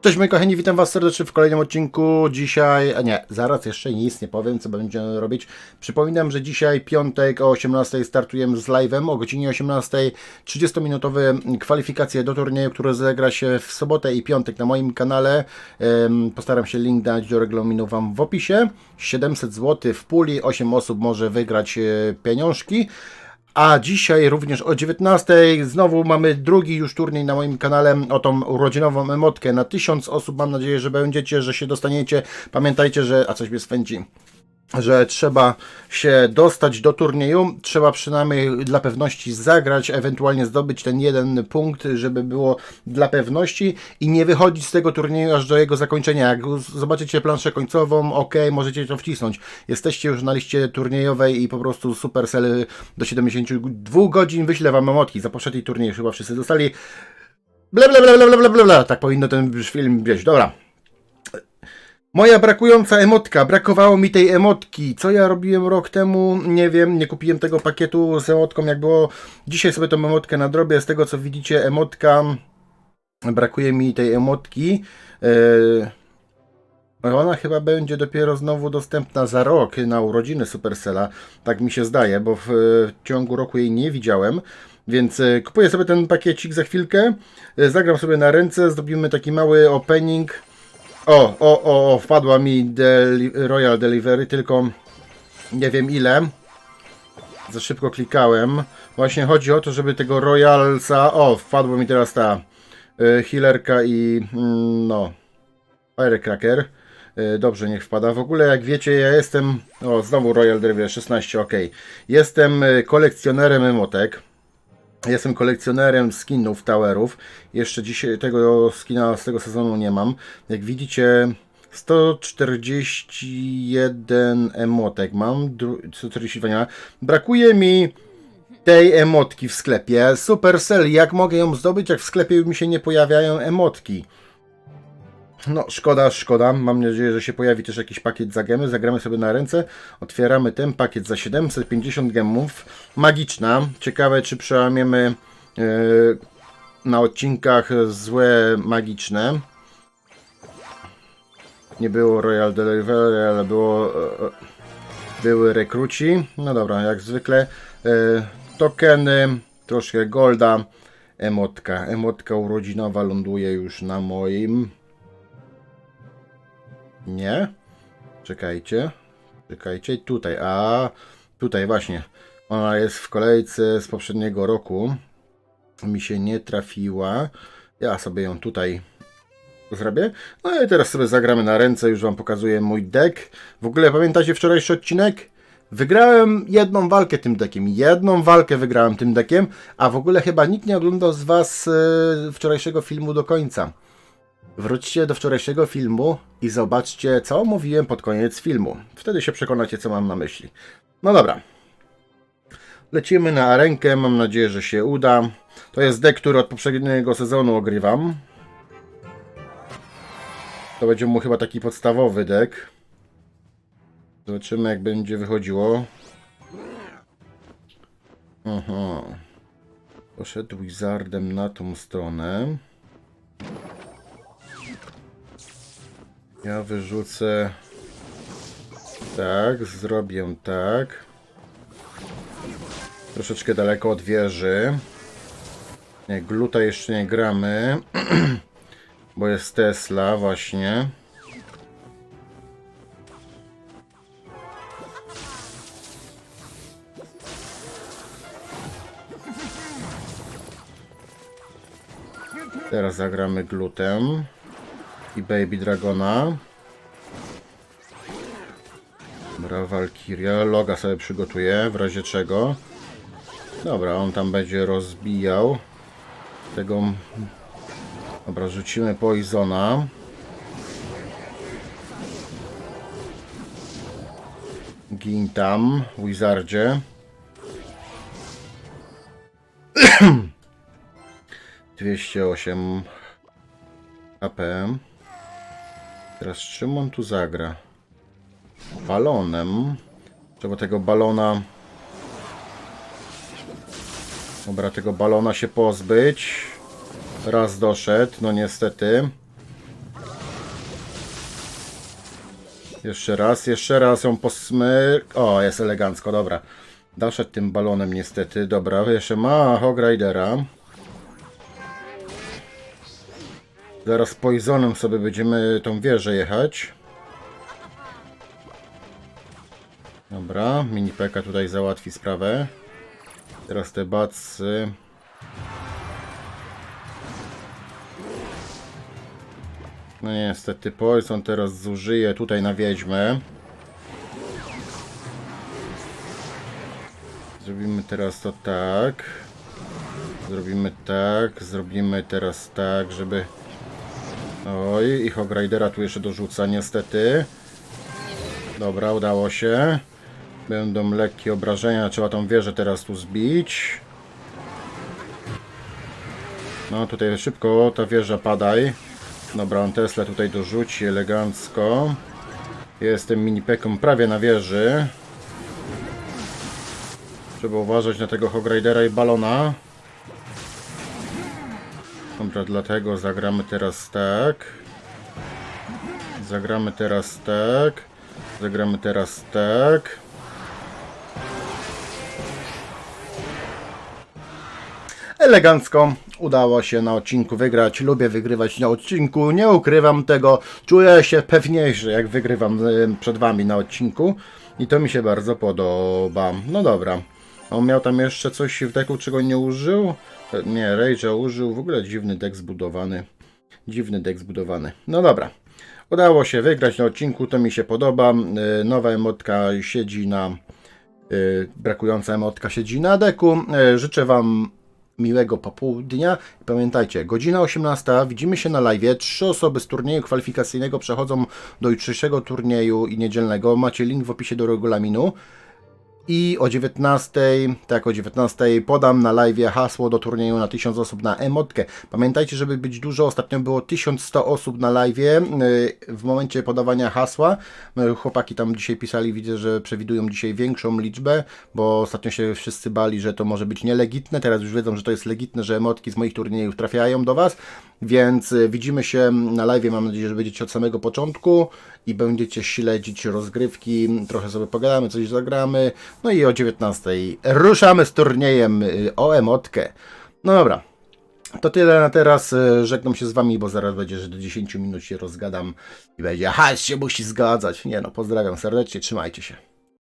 Cześć moi kochani, witam was serdecznie w kolejnym odcinku. Dzisiaj, a nie, zaraz jeszcze nic nie powiem, co będziemy robić. Przypominam, że dzisiaj piątek o 18 startujemy z live'em, o godzinie 18 30-minutowe kwalifikacje do turnieju, które zagra się w sobotę i piątek na moim kanale. Postaram się link dać do regulaminu wam w opisie. 700 zł w puli, 8 osób może wygrać e, pieniążki. A dzisiaj również o 19 znowu mamy drugi już turniej na moim kanale o tą urodzinową emotkę na 1000 osób. Mam nadzieję, że będziecie, że się dostaniecie. Pamiętajcie, że a coś mnie swędzi. Że trzeba się dostać do turnieju, trzeba przynajmniej dla pewności zagrać, ewentualnie zdobyć ten jeden punkt, żeby było dla pewności i nie wychodzić z tego turnieju aż do jego zakończenia. Jak zobaczycie planszę końcową, ok, możecie to wcisnąć. Jesteście już na liście turniejowej i po prostu Supercell do 72 godzin wyślę wam emotki. Za poprzedni turniej chyba wszyscy dostali. Ble, ble, ble, ble, ble, ble, ble. Tak powinno ten film wieść. Dobra. Moja brakująca emotka, brakowało mi tej emotki. Co ja robiłem rok temu? Nie wiem, nie kupiłem tego pakietu z emotką, jak było. Dzisiaj sobie tą emotkę nadrobię. Z tego co widzicie, emotka. Brakuje mi tej emotki. Yy... Ona chyba będzie dopiero znowu dostępna za rok na urodziny Supercella. Tak mi się zdaje, bo w, w ciągu roku jej nie widziałem. Więc e, kupuję sobie ten pakiecik za chwilkę. E, Zagram sobie na ręce, zrobimy taki mały opening. O, o, o, o wpadła mi deli Royal Delivery, tylko nie wiem ile. Za szybko klikałem. Właśnie chodzi o to, żeby tego Royalsa... O, wpadła mi teraz ta y, healerka i mm, no... Firecracker. Y, Dobrze, niech wpada. W ogóle, jak wiecie, ja jestem... O, znowu Royal Delivery 16, ok. Jestem y, kolekcjonerem emotek. Jestem kolekcjonerem skinów towerów. Jeszcze dzisiaj tego skina z tego sezonu nie mam. Jak widzicie, 141 emotek mam. dru- 142. Brakuje mi tej emotki w sklepie. Supercell, jak mogę ją zdobyć, jak w sklepie mi się nie pojawiają emotki? No, szkoda, szkoda. Mam nadzieję, że się pojawi też jakiś pakiet za gemy. Zagramy sobie na ręce. Otwieramy ten pakiet za 750 gemów. Magiczna. Ciekawe, czy przełamiemy yy, na odcinkach złe magiczne. Nie było Royal Delivery, ale było, e, były rekruci. No dobra, jak zwykle. E, tokeny, troszkę golda. Emotka. Emotka urodzinowa ląduje już na moim. Nie. Czekajcie. Czekajcie. Tutaj. A tutaj właśnie. Ona jest w kolejce z poprzedniego roku. Mi się nie trafiła. Ja sobie ją tutaj zrobię. No i teraz sobie zagramy na ręce. Już Wam pokazuję mój deck. W ogóle pamiętacie wczorajszy odcinek? Wygrałem jedną walkę tym deckiem. Jedną walkę wygrałem tym deckiem. A w ogóle chyba nikt nie oglądał z Was e, wczorajszego filmu do końca. Wróćcie do wczorajszego filmu i zobaczcie, co mówiłem pod koniec filmu. Wtedy się przekonacie, co mam na myśli. No dobra. Lecimy na arenkę. Mam nadzieję, że się uda. To jest deck, który od poprzedniego sezonu ogrywam. To będzie mu chyba taki podstawowy deck. Zobaczymy, jak będzie wychodziło. Aha. Poszedł Wizardem na tą stronę. Ja wyrzucę. Tak, zrobię tak. Troszeczkę daleko od wieży. Nie, gluta jeszcze nie gramy. Bo jest Tesla właśnie. Teraz zagramy glutem i Baby Dragona. Dobra, Valkyria. Loga sobie przygotuję, w razie czego. Dobra, on tam będzie rozbijał. Tego... Dobra, rzucimy Poisona. Gin tam, Wizardzie. Dwieście osiem AP. Teraz czym on tu zagra? Balonem. Trzeba tego balona... Dobra, tego balona się pozbyć. Raz doszedł, no niestety. Jeszcze raz, jeszcze raz ją posmyk. O, jest elegancko, dobra. Doszedł tym balonem niestety. Dobra, jeszcze ma Hogridera. Zaraz Poisonem sobie będziemy tą wieżę jechać. Dobra, mini Peka tutaj załatwi sprawę. Teraz te bacy. No niestety Poison teraz zużyje tutaj na wiedźmę. Zrobimy teraz to tak. Zrobimy tak. Zrobimy teraz tak, żeby... Oj, i Hog Ridera tu jeszcze dorzuca niestety. Dobra, udało się. Będą lekkie obrażenia, trzeba tą wieżę teraz tu zbić. No tutaj szybko ta wieża padaj. Dobra, on Tesla tutaj dorzuci elegancko. Jestem minipeką prawie na wieży. Trzeba uważać na tego Hogridera i balona. Dobra, dlatego zagramy teraz tak. Zagramy teraz tak. Zagramy teraz tak. Elegancko udało się na odcinku wygrać. Lubię wygrywać na odcinku, nie ukrywam tego. Czuję się pewniejszy, jak wygrywam y, przed Wami na odcinku. I to mi się bardzo podoba. No dobra. On miał tam jeszcze coś w deku, czego nie użył? E, Nie, Rage'a użył. W ogóle dziwny deck zbudowany. Dziwny deck zbudowany. No dobra. Udało się wygrać na odcinku, to mi się podoba. Y, Nowa emotka siedzi na... y, Brakująca emotka siedzi na deku. Y, Życzę Wam miłego popołudnia. Pamiętajcie, godzina 18, widzimy się na live. Trzy osoby z turnieju kwalifikacyjnego przechodzą do jutrzejszego turnieju i niedzielnego. Macie link w opisie do regulaminu. I o 19, tak o 19 podam na live hasło do turnieju na 1000 osób na emotkę. Pamiętajcie, żeby być dużo, ostatnio było 1100 osób na live yy, w momencie podawania hasła. Yy, Chłopaki tam dzisiaj pisali, widzę, że przewidują dzisiaj większą liczbę, bo ostatnio się wszyscy bali, że to może być nielegitne. Teraz już wiedzą, że to jest legitne, że emotki z moich turniejów trafiają do Was, więc yy, widzimy się na live. Mam nadzieję, że będziecie od samego początku i będziecie śledzić rozgrywki. Trochę sobie pogadamy, coś zagramy. No i o 19 ruszamy z turniejem y, o emotkę. No dobra. To tyle na teraz. Y, Żegnam się z wami, bo zaraz będzie, że do 10 minut się rozgadam i będzie. Aha, się musi zgadzać. Nie no, pozdrawiam serdecznie, trzymajcie się.